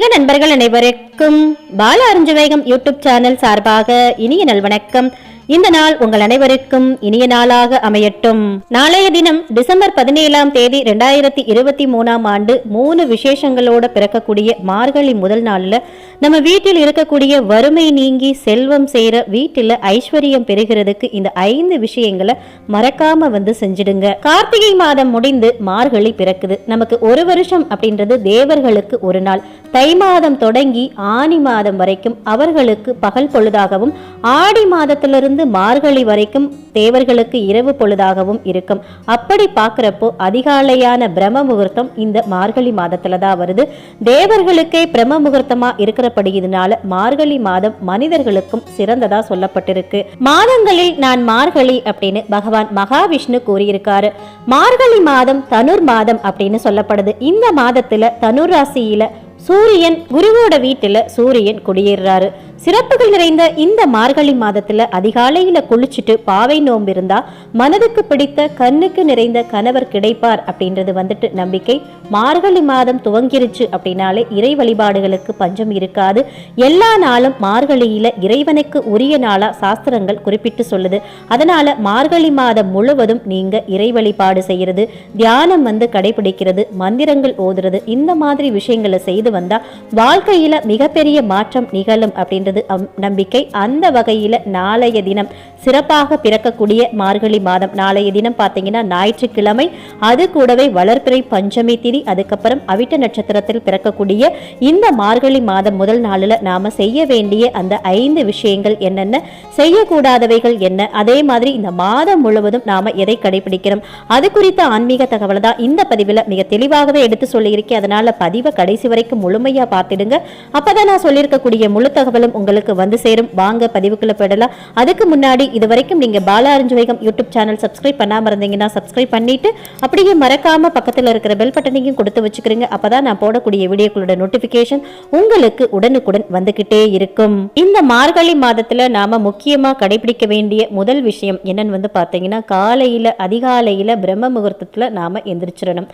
ஆன்மீக நண்பர்கள் அனைவருக்கும் பால அருஞ்சவேகம் யூடியூப் சேனல் சார்பாக இனிய நல்வணக்கம். இந்த நாள் உங்கள் அனைவருக்கும் இனிய நாளாக அமையட்டும். நாளைய தினம் டிசம்பர் பதினேழாம் தேதி ரெண்டாயிரத்தி இருபத்தி மூணாம் ஆண்டு மூணு விசேஷங்களோட பிறக்கக்கூடிய மார்கழி முதல் நாள்ல நம்ம வீட்டில் இருக்கக்கூடிய வறுமை நீங்கி செல்வம் சேர வீட்டில் ஐஸ்வர்யம் பெறுகிறதுக்கு இந்த ஐந்து விஷயங்களை மறக்காம வந்து செஞ்சிடுங்க. கார்த்திகை மாதம் முடிந்து மார்கழி பிறக்குது. நமக்கு ஒரு வருஷம் அப்படின்றது தேவர்களுக்கு ஒரு நாள். தை மாதம் தொடங்கி ஆனி மாதம் வரைக்கும் அவர்களுக்கு பகல் பொழுதாகவும் ஆடி மாதத்திலிருந்து மார்கழி வரைக்கும் தேவர்களுக்கு இரவு பொழுதாகவும் இருக்கும். அப்படி பார்க்குறப்போ அதிகாலையான பிரம்ம முகூர்த்தம் இந்த மார்கழி மாதத்துல தான் வருது. தேவர்களுக்கே பிரம்ம முகூர்த்தமா இருக்கிறபடியதுனால மார்கழி மாதம் மனிதர்களுக்கும் சிறந்ததா சொல்லப்பட்டிருக்கு. மாதங்களில் நான் மார்கழி அப்படின்னு பகவான் மகாவிஷ்ணு கூறியிருக்காரு. மார்கழி மாதம் தனுர் மாதம் அப்படின்னு சொல்லப்படுது. இந்த மாதத்துல தனுர் ராசியில சூரியன் குருவோட வீட்டுல சூரியன் குடியேறாரு. சிறப்புகள் நிறைந்த இந்த மார்கழி மாதத்துல அதிகாலையில குளிச்சுட்டு பாவை நோம்பு இருந்தா மனதுக்கு பிடித்த கண்ணுக்கு நிறைந்த கணவர் கிடைப்பார் அப்படின்றது வந்துட்டு நம்பிக்கை. மார்கழி மாதம் துவங்கிருச்சு அப்படின்னாலே இறை வழிபாடுகளுக்கு பஞ்சம் இருக்காது. எல்லா நாளும் மார்கழியில இறைவனுக்கு உரிய நாளா சாஸ்திரங்கள் குறிப்பிட்டு சொல்லுது. அதனால மார்கழி மாதம் முழுவதும் நீங்க இறை வழிபாடு செய்யறது தியானம் வந்து கடைபிடிக்கிறது மந்திரங்கள் ஓதுறது இந்த மாதிரி விஷயங்களை செய்து வந்தா வாழ்க்கையில மிகப்பெரிய மாற்றம் நிகழும் அப்படின்றது நம்பிக்கை. அந்த வகையில் நாளைய தினம் சிறப்பாக பிறக்கக்கூடிய மார்கழி மாதம் நாளைய தினம் பார்த்தீங்கன்னா ஞாயிற்றுக்கிழமை. அது கூடவே வளர்பிறை பஞ்சமி திதி அதுக்கப்புறம் அவிட்ட நட்சத்திரத்தில் பிறக்கக்கூடிய இந்த மார்கழி மாதம் முதல் நாளில் நாம செய்ய வேண்டிய அந்த ஐந்து விஷயங்கள் என்னென்ன செய்யக்கூடாதவைகள் என்ன அதே மாதிரி இந்த மாதம் முழுவதும் நாம எதை கடைபிடிக்கிறோம் அது குறித்த ஆன்மீக தகவலை தான் இந்த பதிவில் மிக தெளிவாகவே எடுத்து சொல்லியிருக்கேன் அதனால பதிவை கடைசி வரைக்கும் முழுமையா பார்த்துடுங்க. அப்பதான் நான் சொல்லியிருக்கக்கூடிய முழு தகவலும் உங்களுக்கு வந்து சேரும். வாங்க பதிவுக்குள்ள போயிடலாம். அதுக்கு முன்னாடி இது வரைக்கும் நீங்க பாலா அரிஞ்சுவைகம் யூடியூப் சேனல் சப்ஸ்கிரைப் பண்ணாம இருந்தீங்கன்னா சப்ஸ்கிரைப் பண்ணிட்டு அப்படியே மறக்காம பக்கத்தில் இருக்கிற பெல் பட்டனையும் கொடுத்து வச்சுக்கிறீங்க. அப்பதான் நான் போடக்கூடிய வீடியோக்களோட நோட்டிபிகேஷன் உங்களுக்கு உடனுக்குடன் வந்துகிட்டே இருக்கும். இந்த மார்கழி மாதத்துல நாம முக்கியமா கடைபிடிக்க வேண்டிய முதல் விஷயம் என்னன்னு வந்து பாத்தீங்கன்னா காலையில அதிகாலையில பிரம்ம முகூர்த்தத்துல நாம எந்திரிச்சிடணும்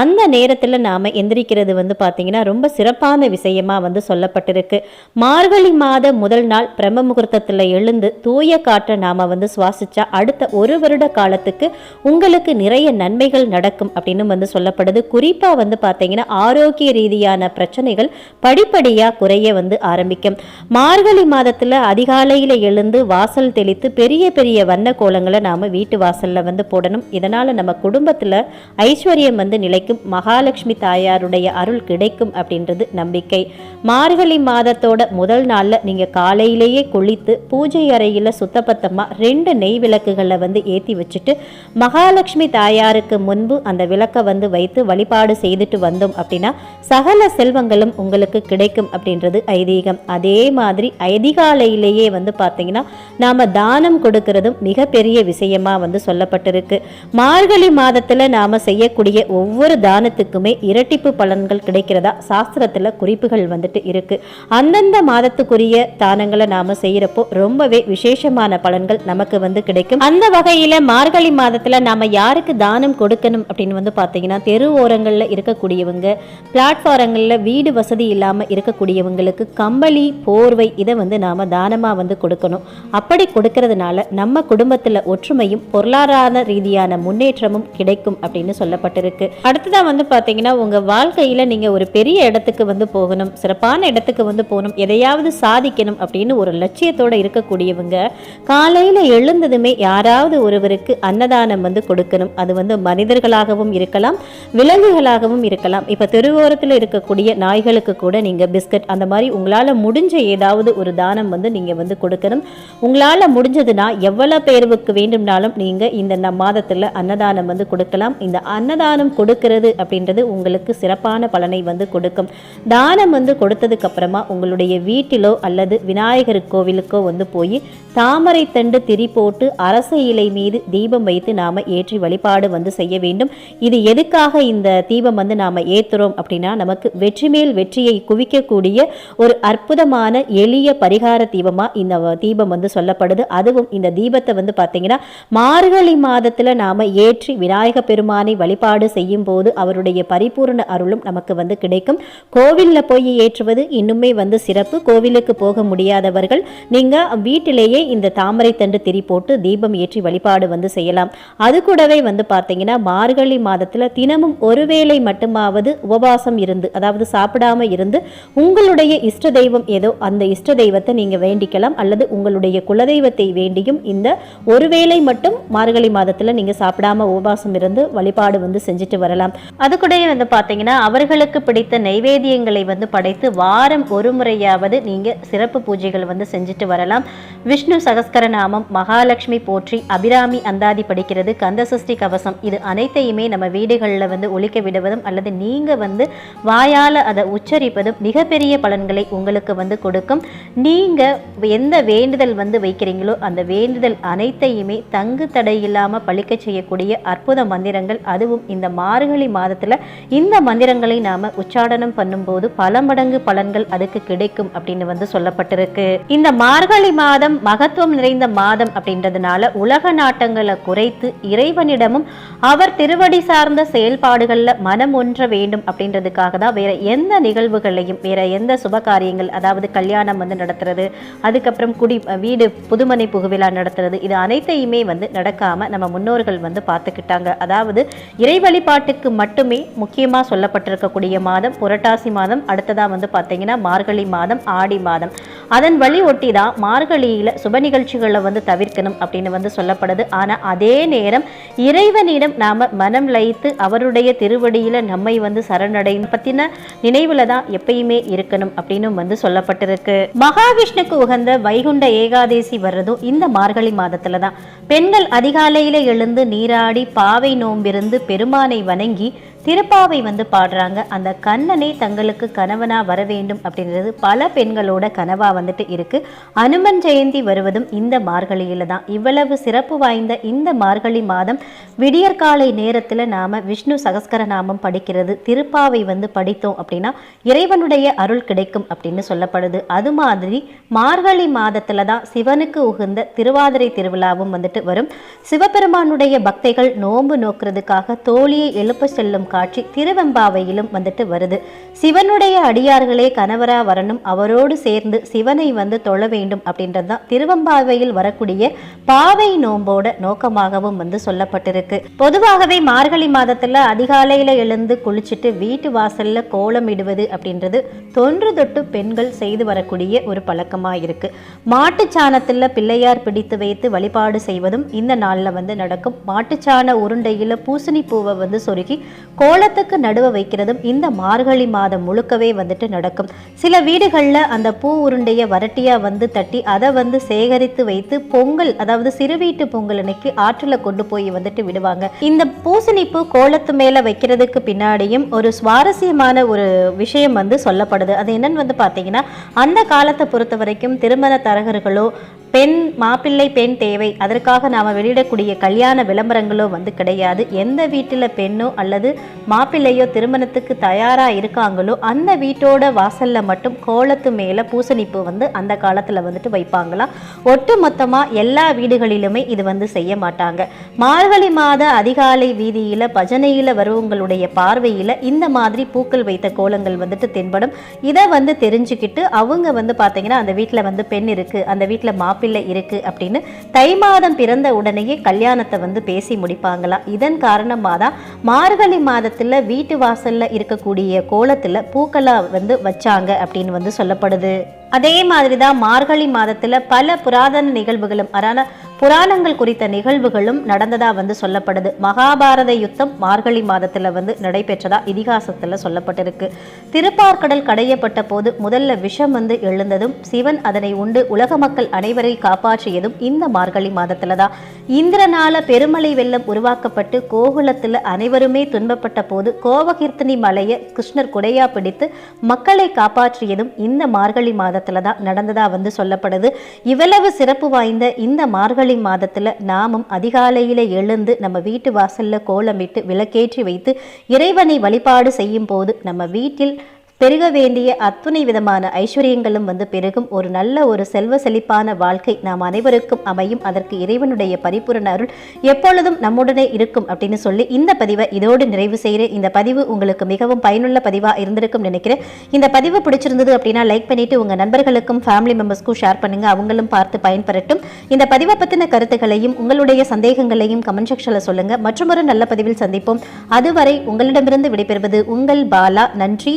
அந்த நேரத்துல நாம எந்திரிக்கிறது வந்து பாத்தீங்கன்னா ரொம்ப சிறப்பான விஷயமா வந்து சொல்லப்பட்டிருக்கு. மார்கழி மாத முதல் நாள் பிரம்ம முகூர்த்தத்தில் எழுந்து தூய காற்றை நாம் வந்து சுவாசிச்சா அடுத்த ஒரு வருட காலத்துக்கு உங்களுக்கு நிறைய நன்மைகள் நடக்கும் அப்படின்னு வந்து சொல்லப்படுது. குறிப்பாக வந்து பார்த்தீங்கன்னா ஆரோக்கிய ரீதியான பிரச்சனைகள் படிப்படியாக குறைய வந்து ஆரம்பிக்கும். மார்கழி மாதத்தில் அதிகாலையில் எழுந்து வாசல் தெளித்து பெரிய பெரிய வண்ண கோலங்களை நாம் வீட்டு வாசலில் வந்து போடணும். இதனால் நம்ம குடும்பத்தில் ஐஸ்வர்யம் வந்து நிலைக்கும். மகாலட்சுமி தாயாருடைய அருள் கிடைக்கும் அப்படின்றது நம்பிக்கை. மார்கழி மாதத்தோட முதல் நாளில் நீங்கள் காலையிலேயே குளித்து பூஜை அறையில் சுத்தபத்தமாக ரெண்டு நெய் விளக்குகளை வந்து ஏற்றி வச்சுட்டு மகாலட்சுமி தாயாருக்கு முன்பு அந்த விளக்கை வந்து வைத்து வழிபாடு செய்துட்டு வந்தோம் அப்படின்னா சகல செல்வங்களும் உங்களுக்கு கிடைக்கும் அப்படின்றது ஐதீகம். அதே மாதிரி அதிகாலையிலேயே வந்து பார்த்தீங்கன்னா நாம் தானம் கொடுக்கறதும் மிகப்பெரிய விஷயமாக வந்து சொல்லப்பட்டிருக்கு. மார்கழி மாதத்தில் நாம் செய்யக்கூடிய ஒவ்வொரு தானத்துக்குமே இரட்டிப்பு பலன்கள் கிடைக்கிறதா சாஸ்திரத்தில் குறிப்புகள் வந்துட்டு இருக்குது அந்தந்த மாதத்துக்குரிய தானங்களை நாம செய்யறப்போ ரொம்பவே விசேஷமான பலன்கள் நமக்கு வந்து கிடைக்கும். அந்த வகையில மார்கழி மாதத்துல நாம யாருக்கு தானம் கொடுக்கணும் அப்படின்னு வந்து பாத்தீங்கன்னா தெரு ஓரங்கள்ல இருக்கக்கூடியவங்க பிளாட்ஃபாரங்கள்ல வீடு வசதி இல்லாம இருக்கக்கூடியவங்களுக்கு கம்பளி போர்வை இதை வந்து நாம தானமா வந்து கொடுக்கணும். அப்படி கொடுக்கறதுனால நம்ம குடும்பத்துல ஒற்றுமையும் பொருளாதார ரீதியான முன்னேற்றமும் கிடைக்கும் அப்படின்னு சொல்லப்பட்டிருக்கு. அடுத்ததா வந்து பாத்தீங்கன்னா உங்க வாழ்க்கையில நீங்க ஒரு பெரிய இடத்துக்கு வந்து போகணும் சிறப்பான இடத்துக்கு வந்து போகணும் எதையாவது சாதிக்கணும் அப்படின்னு ஒரு லட்சியத்தோடு இருக்கக்கூடியவங்க காலையில் எழுந்ததுமே யாராவது ஒருவருக்கு அன்னதானம் வந்து கொடுக்கணும். அது வந்து மனிதர்களாகவும் இருக்கலாம் விலங்குகளாகவும் இருக்கலாம். இப்போ தெருவோரத்தில் இருக்கக்கூடிய நாய்களுக்கு கூட நீங்கள் பிஸ்கட் அந்த மாதிரி உங்களால் முடிஞ்ச ஏதாவது ஒரு தானம் வந்து நீங்கள் வந்து கொடுக்கணும். உங்களால் முடிஞ்சதுன்னா எவ்வளவு பேர்வுக்கு வேண்டும்னாலும் நீங்கள் இந்த மாதத்தில் அன்னதானம் வந்து கொடுக்கலாம். இந்த அன்னதானம் கொடுக்கிறது அப்படின்றது உங்களுக்கு சிறப்பான பலனை வந்து கொடுக்கும். தானம் வந்து கொடுத்ததுக்கு அப்புறமா உங்களுடைய வீட்டிலோ அல்லது விநாயகர் கோவிலுக்கோ வந்து போய் தாமரை தண்டு திரி போட்டு அரச இலை மீது தீபம் வைத்து நாம ஏற்றி வழிபாடு வந்து செய்ய வேண்டும். இது எதுக்காக இந்த தீபம் வந்து நாம ஏத்துறோம் அப்படின்னா நமக்கு வெற்றி மேல் வெற்றியை குவிக்கக்கூடிய ஒரு அற்புதமான எளிய பரிகார தீபமா இந்த தீபம் வந்து சொல்லப்படுது. அதுவும் இந்த தீபத்தை வந்து பார்த்தீங்கன்னா மார்கழி மாதத்துல நாம ஏற்றி விநாயக பெருமானை வழிபாடு செய்யும் போது அவருடைய பரிபூரண அருளும் நமக்கு வந்து கிடைக்கும். கோவில்ல போய் ஏற்றுவது இன்னுமே வந்து சிறப்பு. கோவிலுக்கு போக முடியாதவர்கள் நீங்க வீட்டிலேயே வீட்டிலேயே இந்த தாமரை தண்டு திரி போட்டு தீபம் ஏற்றி வழிபாடு வந்து செய்யலாம். அது கூடவே வந்து பார்த்தீங்கன்னா மார்கழி மாதத்தில் தினமும் ஒருவேளை மட்டுமாவது உபவாசம் இருந்து அதாவது சாப்பிடாம இருந்து உங்களுடைய இஷ்ட தெய்வம் ஏதோ அந்த இஷ்ட தெய்வத்தை நீங்கள் வேண்டிக்கலாம் அல்லது உங்களுடைய குலதெய்வத்தை வேண்டியும் இந்த ஒருவேளை மட்டும் மார்கழி மாதத்தில் நீங்கள் சாப்பிடாம உபவாசம் இருந்து வழிபாடு வந்து செஞ்சுட்டு வரலாம். அது கூடவே வந்து பார்த்தீங்கன்னா அவர்களுக்கு பிடித்த நைவேத்தியங்களை வந்து படைத்து வாரம் ஒரு முறையாவது நீங்கள் சிறப்பு பூஜைகள் வந்து செஞ்சுட்டு வரலாம். விஷ்ணு விஷ்ணு சகஸ்கரநாமம் மகாலட்சுமி போற்றி அபிராமி அந்தாதி படிக்கிறது கந்தசஷ்டி கவசம் இது அனைத்தையுமே நம்ம வீடுகளில் வந்து ஒழிக்க விடுவதும் அல்லது நீங்கள் வந்து வாயால் அதை உச்சரிப்பதும் மிகப்பெரிய பலன்களை உங்களுக்கு வந்து கொடுக்கும். நீங்கள் எந்த வேண்டுதல் வந்து வைக்கிறீங்களோ அந்த வேண்டுதல் அனைத்தையுமே தங்கு தடை இல்லாமல் பழிக்க செய்யக்கூடிய அற்புத மந்திரங்கள் அதுவும் இந்த மார்கழி மாதத்தில் இந்த மந்திரங்களை நாம் உச்சாடனம் பண்ணும்போது பல மடங்கு பலன்கள் அதுக்கு கிடைக்கும் அப்படின்னு வந்து சொல்லப்பட்டிருக்கு. இந்த மார்கழி மாதம் மகத்துவம் நிறைந்த மாதம் அப்படின்றதுனால உலக நாட்டங்களை குறைத்து இறைவனிடமும் அவர் திருவடி சார்ந்த செயல்பாடுகளில் மனம் ஒன்ற வேண்டும் அப்படின்றதுக்காக தான் வேற எந்த நிகழ்வுகளையும் வேற எந்த சுப காரியங்கள் அதாவது கல்யாணம் வந்து நடத்துறது அதுக்கப்புறம் குடி வீடு புதுமனை புகுவிழா நடத்துறது இது அனைத்தையுமே வந்து நடக்காம நம்ம முன்னோர்கள் வந்து பார்த்துக்கிட்டாங்க. அதாவது இறை வழிபாட்டுக்கு மட்டுமே முக்கியமாக சொல்லப்பட்டிருக்கக்கூடிய மாதம் புரட்டாசி மாதம் அடுத்ததாக வந்து பார்த்தீங்கன்னா மார்கழி மாதம் ஆடி மாதம். அதன் வழி ஒட்டி தான் மார்கழியில் சுப நிகழ்ச்சிகளை வந்து தவிர்க்கணும் அப்படின்னு வந்து சொல்லப்படுது. ஆனால் அதே நேரம் இறைவனிடம் நாம் மனம் லயித்து அவருடைய திருவடியில் நம்மை வந்து சரணடையும். பற்றின நினைவில் தான் எப்பயுமே இருக்கணும் அப்படின்னு வந்து சொல்லப்பட்டிருக்கு. மகாவிஷ்ணுக்கு உகந்த வைகுண்ட ஏகாதேசி வர்றதும் இந்த மார்கழி மாதத்துல தான். பெண்கள் அதிகாலையில் எழுந்து நீராடி பாவை நோம்பிருந்து பெருமானை வணங்கி திருப்பாவை வந்து பாடுறாங்க. அந்த கண்ணனே தங்களுக்கு கணவனா வர வேண்டும் அப்படின்றது பல பெண்களோட கனவா வந்துட்டு இருக்கு. அனுமன் ஜெயந்தி வருவதும் இந்த மார்கழியில தான். இவ்வளவு சிறப்பு வாய்ந்த இந்த மார்கழி மாதம் விடியற்காலை நேரத்தில் நாம விஷ்ணு சகஸ்கர நாமம் படிக்கிறது திருப்பாவை வந்து படித்தோம் அப்படின்னா இறைவனுடைய அருள் கிடைக்கும் அப்படின்னு சொல்லப்படுது. அது மாதிரி மார்கழி மாதத்தில் தான் சிவனுக்கு உகந்த திருவாதிரை திருவிழாவும் வந்துட்டு வரும். சிவபெருமானுடைய பக்தைகள் நோன்பு நோக்கிறதுக்காக தோழியை எழுப்ப செல்லும் காட்சி திருவெம்பாவையிலும் வந்துட்டு வருது. சிவனுடைய அடியார்களே கணவரா வரணும் அவரோடு சேர்ந்து சிவனை வந்து தொழ வேண்டும் அப்படின்றது தான் திருவெம்பாவையில் வரக்கூடிய பாவை நோம்போட நோக்கமாகவும் வந்து சொல்லப்பட்டிருக்கு. பொதுவாகவே மார்கழி மாதத்துல அதிகாலையில எழுந்து குளிச்சுட்டு வீட்டு வாசல்ல கோலம் இடுவது அப்படின்றது தொன்று தொட்டு பெண்கள் செய்து வரக்கூடிய ஒரு பழக்கமா இருக்கு மாட்டுச்சாணத்துல பிள்ளையார் பிடித்து வைத்து வழிபாடு செய்வதும் இந்த நாளில் வந்து நடக்கும். மாட்டுச்சாண உருண்டையில் பூசணி பூவை வந்து சொருகி கோலத்துக்கு நடுவ வைக்கிறதும் இந்த மார்கழி மாதம் முழுக்கவே வந்துட்டு நடக்கும். சில வீடுகளில் அந்த பூ உருண்டைய வரட்டியா வந்து தட்டி அதை வந்து சேகரித்து வைத்து பொங்கல் அதாவது சிறுவீட்டு பொங்கல் அன்னைக்கு ஆற்றில் கொண்டு போய் வந்துட்டு விடுவாங்க. இந்த பூசணி பூ கோலத்து மேல வைக்கிறதுக்கு பின்னாடியும் ஒரு சுவாரஸ்யமான ஒரு விஷயம் வந்து சொல்லப்படுது. அது என்னன்னு வந்து பார்த்தீங்கன்னா அந்த காலத்தை பொறுத்த வரைக்கும் திருமண தரகர்களோ பெண் மாப்பிள்ளை பெண் தேவை. அதற்காக நாம் வெளியிடக்கூடிய கல்யாண விளம்பரங்களோ வந்து கிடையாது. எந்த வீட்டில் பெண்ணோ அல்லது மாப்பிள்ளையோ திருமணத்துக்கு தயாராக இருக்காங்களோ அந்த வீட்டோட வாசலில் மட்டும் கோலத்து மேலே பூசணிப்பு வந்து அந்த காலத்தில் வந்துட்டு வைப்பாங்களாம் ஒட்டு மொத்தமாக எல்லா வீடுகளிலுமே இது வந்து செய்ய மாட்டாங்க. மார்கழி மாத அதிகாலை வீதியில் பஜனையில் வருவங்களுடைய பார்வையில் இந்த மாதிரி பூக்கள் வைத்த கோலங்கள் வந்துட்டு தென்படும். இதை வந்து தெரிஞ்சுக்கிட்டு அவங்க வந்து பார்த்தீங்கன்னா அந்த வீட்டில் வந்து பெண் இருக்குது அந்த வீட்டில் மாப்பிள்ளை இருக்குது அப்படின்னு தை மாதம் பிறந்த உடனேயே கல்யாணத்தை வந்து பேசி முடிப்பாங்களாம் இதன் காரணமாக தான் மார்கழி மாதத்தில் வீட்டு வாசலில் இருக்கக்கூடிய கோலத்தில் பூக்களா வந்து வச்சாங்க அப்படின்னு வந்து சொல்லப்படுது. அதே மாதிரி தான் மார்கழி மாதத்தில் பல புராதன நிகழ்வுகளும் அதான புராணங்கள் குறித்த நிகழ்வுகளும் நடந்ததா வந்து சொல்லப்படுது. மகாபாரத யுத்தம் மார்கழி மாதத்துல வந்து நடைபெற்றதா இதிகாசத்துல சொல்லப்பட்டிருக்கு. திருப்பார்கடல் கடையப்பட்ட போது முதல்ல விஷம் வந்து எழுந்ததும் சிவன் அதனை உண்டு உலக மக்கள் அனைவரை காப்பாற்றியதும் இந்த மார்கழி மாதத்துல தான். இந்திரனால பெருமலை வெள்ளம் உருவாக்கப்பட்டு கோகுலத்துல அனைவருமே துன்பப்பட்ட போது கோவகீர்த்தனி மலையை கிருஷ்ணர் குடையா பிடித்து மக்களை காப்பாற்றியதும் இந்த மார்கழி மாதம் மாதத்துல தான் நடந்ததா வந்து சொல்லப்படுது. இவ்வளவு சிறப்பு வாய்ந்த இந்த மார்கழி மாதத்துல நாமும் அதிகாலையில் எழுந்து நம்ம வீட்டு வாசல்ல கோலமிட்டு விளக்கேற்றி வைத்து இறைவனை வழிபாடு செய்யும் போது நம்ம வீட்டில் பெருக வேண்டிய அத்துணை விதமான ஐஸ்வர்யங்களும் வந்து பெருகும் ஒரு நல்ல ஒரு செல்வ செழிப்பான வாழ்க்கை நாம் அனைவருக்கும் அமையும். அதற்கு இறைவனுடைய பரிபூரண அருள் எப்பொழுதும் நம்முடனே இருக்கும் அப்படின்னு சொல்லி இந்த பதிவை இதோடு நிறைவு செய்கிறேன். இந்த பதிவு உங்களுக்கு மிகவும் பயனுள்ள பதிவாக இருந்திருக்கும் நினைக்கிறேன். இந்த பதிவு பிடிச்சிருந்தது அப்படின்னா லைக் பண்ணிட்டு உங்கள் நண்பர்களுக்கும் ஃபேமிலி மெம்பர்ஸ்க்கும் ஷேர் பண்ணுங்க. அவங்களும் பார்த்து பயன்பெறட்டும். இந்த பதிவை பற்றின கருத்துக்களையும் உங்களுடைய சந்தேகங்களையும் கமெண்ட் செக்ஷனில் சொல்லுங்க. மற்றொரு நல்ல பதிவில் சந்திப்போம். அதுவரை உங்களிடமிருந்து விடைபெறுவது உங்கள் பாலா. நன்றி